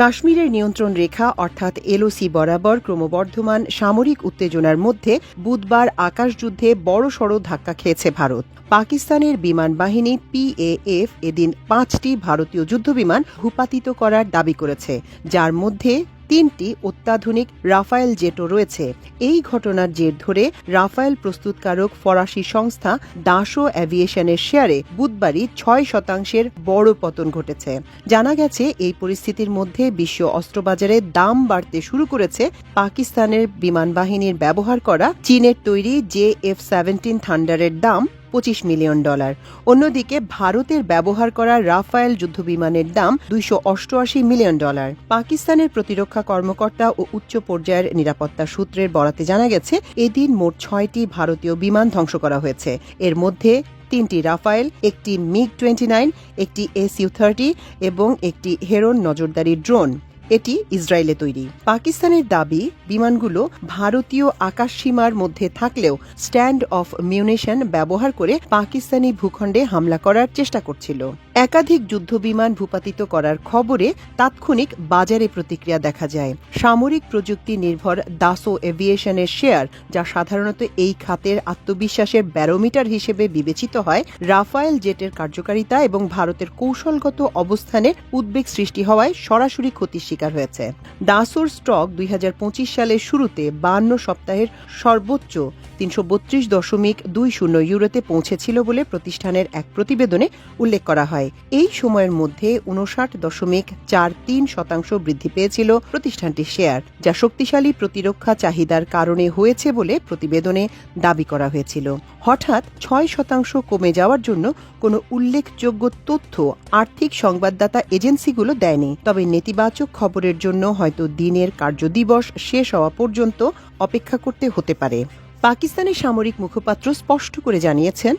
কাশ্মীরের নিয়ন্ত্রণ রেখা, অর্থাৎ এলওসি বরাবর ক্রমবর্ধমান সামরিক উত্তেজনার মধ্যে বুধবার আকাশযুদ্ধে বড়সড় ধাক্কা খেয়েছে ভারত। পাকিস্তানের বিমান বাহিনী পিএএফ এদিন পাঁচটি ভারতীয় যুদ্ধবিমান ভূপাতিত করার দাবি করেছে, যার মধ্যে তিনটি অত্যাধুনিক রাফায়েল জেটও রয়েছে। এই ঘটনার জের ধরে রাফায়েল প্রস্তুতকারক ফরাসি সংস্থা দাসো অ্যাভিয়েশনের শেয়ারে বুধবারই ছয় শতাংশের বড় পতন ঘটেছে। জানা গেছে, এই পরিস্থিতির মধ্যে বিশ্ব অস্ত্রবাজারে দাম বাড়তে শুরু করেছে পাকিস্তানের বিমান বাহিনীর ব্যবহার করা চীনের তৈরি জে এফ সেভেন্টিন থান্ডারের দাম। পঁচিশ মিলিয়ন ডলার। অন্যদিকে ভারতের ব্যবহার করা রাফায়েল যুদ্ধবিমানের দাম দুইশো অষ্টআশি মিলিয়ন ডলার। পাকিস্তানের প্রতিরক্ষা কর্মকর্তা ও উচ্চ পর্যায়ের নিরাপত্তা সূত্রের বরাতে জানা গেছে, এদিন মোট ছয়টি ভারতীয় বিমান ধ্বংস করা হয়েছে। এর মধ্যে তিনটি রাফায়েল, একটি মিগ টোয়েন্টি নাইন, একটি এস ইউ থার্টি এবং একটি হেরন নজরদারি ড্রোন। এটি ইসরায়েলে তৈরি। পাকিস্তানের দাবি, বিমানগুলো ভারতীয় আকাশসীমার মধ্যে থাকলেও স্ট্যান্ড অফ মিউনেশন ব্যবহার করে পাকিস্তানি ভূখণ্ডে হামলা করার চেষ্টা করছিল। একাধিক যুদ্ধবিমান ভূপাতিত করার খবরে তাৎক্ষণিক বাজারে প্রতিক্রিয়া দেখা যায়। সামরিক প্রযুক্তি নির্ভর দাসো এভিয়েশনের শেয়ার, যা সাধারণত এই খাতের আত্মবিশ্বাসের ব্যারোমিটার হিসেবে বিবেচিত হয়, রাফায়েল জেটের কার্যকারিতা এবং ভারতের কৌশলগত অবস্থানে উদ্বেগ সৃষ্টি হওয়ায় সরাসরি ক্ষতির শিকার হয়েছে। দাসোর স্টক দুই হাজার পঁচিশ সালের শুরুতে বান্ন সপ্তাহের সর্বোচ্চ তিনশো বত্রিশ দশমিক দুই শূন্য ইউরোতে পৌঁছেছিল বলে প্রতিষ্ঠানের এক প্রতিবেদনে উল্লেখ করা হয়। এই সময়ের মধ্যে উনষাট দশমিক চার তিন শতাংশ বৃদ্ধি পেয়েছিল প্রতিষ্ঠানটির শেয়ার, যা শক্তিশালী প্রতিরক্ষা চাহিদার কারণে হয়েছে বলে প্রতিবেদনে দাবি করা হয়েছিল। হঠাৎ ছয় শতাংশ কমে যাওয়ার জন্য কোনো উল্লেখযোগ্য তথ্য আর্থিক সংবাদদাতা এজেন্সিগুলো দেয়নি। তবে নেতিবাচক খবরের জন্য হয়তো দিনের কার্যদিবস শেষ হওয়া পর্যন্ত অপেক্ষা করতে হতে পারে। পাকিস্তানের সামরিক মুখপাত্র স্পষ্ট করে জানিয়েছেন,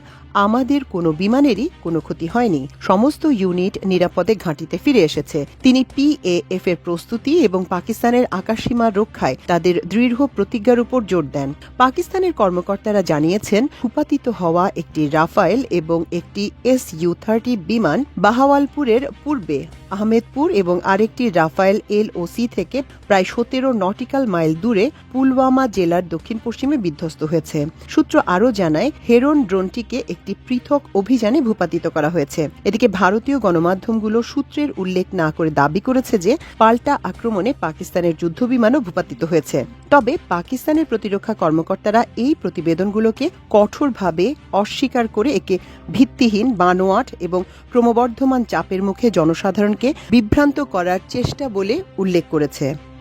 আমাদের কোনো বিমানেরই কোনো ক্ষতি হয়নি। সমস্ত ইউনিট নিরাপদে ঘাঁটিতে ফিরে এসেছে। তিনি পিএএফ এর প্রস্তুতি এবং পাকিস্তানের আকাশসীমা রক্ষায় তাদের দৃঢ় প্রতিজ্ঞার উপর জোর দেন। পাকিস্তানের কর্মকর্তারা জানিয়েছেন ভূপাতিত হওয়া একটি রাফায়েল এবং একটি এস ইউ থার্টি বিমান বাহাওয়ালপুরের পূর্বে আহমেদপুর এবং আরেকটি রাফায়েল এল ও সি থেকে প্রায় সতেরো নটিক্যাল মাইল দূরে পুলওয়ামা জেলার দক্ষিণ পশ্চিমে বিধ্বস্ত হয়েছে। সূত্র আরও জানায়, হেরন ড্রোনটিকে একটি পৃথক অভিযানে ভূপাতিত করা হয়েছে। এদিকে ভারতীয় গণমাধ্যমগুলো সূত্রের উল্লেখ না করে দাবি করেছে যে, পাল্টা আক্রমণে পাকিস্তানের যুদ্ধবিমানও ভূপাতিত হয়েছে। তবে পাকিস্তানের প্রতিরক্ষা কর্মকর্তারা এই প্রতিবেদনগুলোকে কঠোরভাবে অস্বীকার করে একে ভিত্তিহীন, বানোয়াট এবং ক্রমবর্ধমান চাপের মুখে জনসাধারণকে বিভ্রান্ত করার চেষ্টা বলে উল্লেখ করেছে।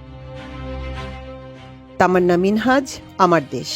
তামান্না মিনহাজ আমার দেশ।